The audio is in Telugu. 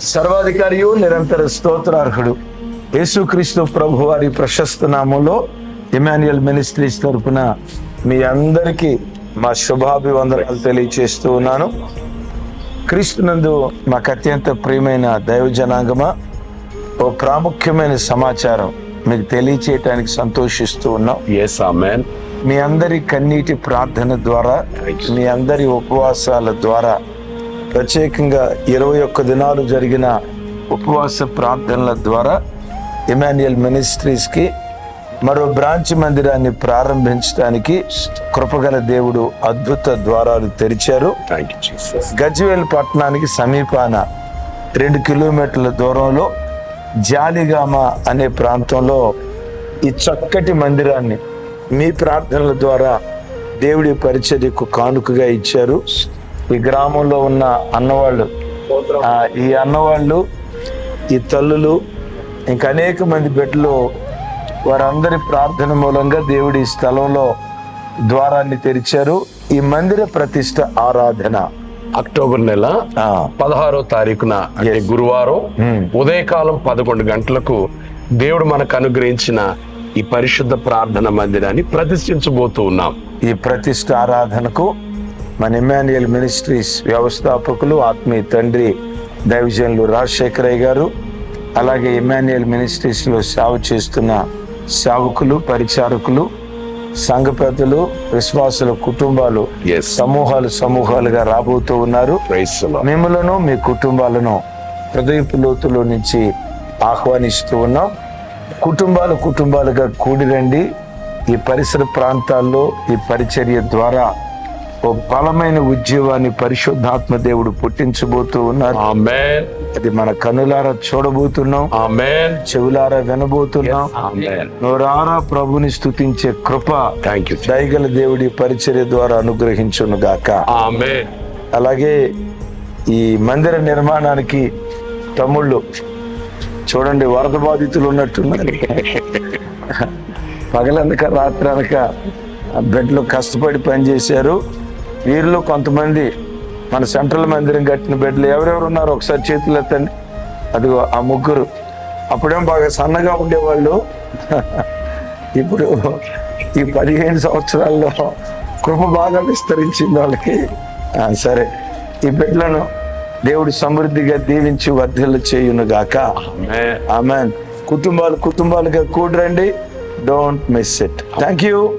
సర్వాధికారియు నిరంతర స్తోత్రార్హుడు. యేసుక్రీస్తు ప్రభు వారి ప్రశస్త నామంలో ఇమాన్యుయల్ మినిస్ట్రీస్ తరపున మీ అందరికీ మా శుభాభివందనాలు తెలియచేస్తూ ఉన్నాను. క్రీస్తునందు మాకు అత్యంత ప్రియమైన దైవ జనాంగమా ఓ ప్రాముఖ్యమైన సమాచారం మీకు తెలియచేయటానికి సంతోషిస్తూ ఉన్నాం. మీ అందరి కన్నీటి ప్రార్థన ద్వారా మీ అందరి ఉపవాసాల ద్వారా ప్రత్యేకంగా ఇరవై ఒక్క దినాలు జరిగిన ఉపవాస ప్రార్థనల ద్వారా ఇమాన్యుయల్ మినిస్ట్రీస్కి మరో బ్రాంచ్ మందిరాన్ని ప్రారంభించడానికి కృపగల దేవుడు అద్భుత ద్వారాలు తెరిచారు. గజ్వేల్ పట్టణానికి సమీపాన రెండు కిలోమీటర్ల దూరంలో జాలిగామ అనే ప్రాంతంలో ఈ చక్కటి మందిరాన్ని మీ ప్రార్థనల ద్వారా దేవుడి పరిచర్యకు కానుకగా ఇచ్చారు. ఈ గ్రామంలో ఉన్న అన్నవాళ్ళు ఈ అన్నవాళ్ళు ఈ తల్లులు ఇంకా అనేక మంది బిడ్డలు వారందరి ప్రార్థన మూలంగా దేవుడి ఈ స్థలంలో ద్వారాన్ని తెరిచారు. ఈ మందిర ప్రతిష్ట ఆరాధన. అక్టోబర్ నెల పదహారో తారీఖున అంటే గురువారం ఉదయకాలం పదకొండు గంటలకు దేవుడు మనకు అనుగ్రహించిన ఈ పరిశుద్ధ ప్రార్థన మందిరాన్ని ప్రతిష్ఠించబోతూ ఉన్నాం. ఈ ప్రతిష్ట ఆరాధనకు మన ఇమాన్యుయల్ మినిస్ట్రీస్ వ్యవస్థాపకులు ఆత్మీయ తండ్రి దైవజనులు రాజశేఖరయ్య గారు అలాగే ఇమాన్యుయల్ మినిస్ట్రీస్లో సేవ చేస్తున్న సేవకులు పరిచారకులు సంఘ పెద్దలు విశ్వాసుల కుటుంబాలు సమూహాలు సమూహాలుగా రాబోతూ ఉన్నారు. మిమ్మలను మీ కుటుంబాలను హృదయపు లోతులో నుంచి ఆహ్వానిస్తూ ఉన్నాం. కుటుంబాలు కుటుంబాలుగా కూడి రండి. ఈ పరిసర ప్రాంతాల్లో ఈ పరిచర్య ద్వారా ఓ బలమైన ఉద్యోగాన్ని పరిశుద్ధాత్మ దేవుడు పుట్టించబోతూ ఉన్నారు. అది మన కనులారా చూడబోతున్నాం. చెవులారా వినబోతున్నాం. నోరారా ప్రభుని స్తుతించే కృప థ్యాంక్ యూ దయగల దేవుడి పరిచర్య ద్వారా అనుగ్రహించును గాక. అలాగే ఈ మందిర నిర్మాణానికి తమ్ముళ్ళు చూడండి వరద బాధితులు ఉన్నట్టున్నారు. పగలనక రాత్రి అనక బెడ్లో కష్టపడి పనిచేశారు. వీరిలో కొంతమంది మన సెంట్రల్ మందిరం కట్టిన బెడ్లు ఎవరెవరు ఉన్నారు ఒకసారి చేతులు ఎత్తండి. అదిగో ఆ ముగ్గురు. అప్పుడేం బాగా సన్నగా ఉండేవాళ్ళు? ఇప్పుడు ఈ పదిహేను సంవత్సరాల్లో కృప బాగా విస్తరించింది వాళ్ళకి. సరే. ఈ బిడ్డలను దేవుడు సమృద్ధిగా దీవించి వర్ధిల్ల చేయును గాక. ఆమెన్. ఆమె కుటుంబాలు కుటుంబాలుగా కూడరండి don't miss it thank you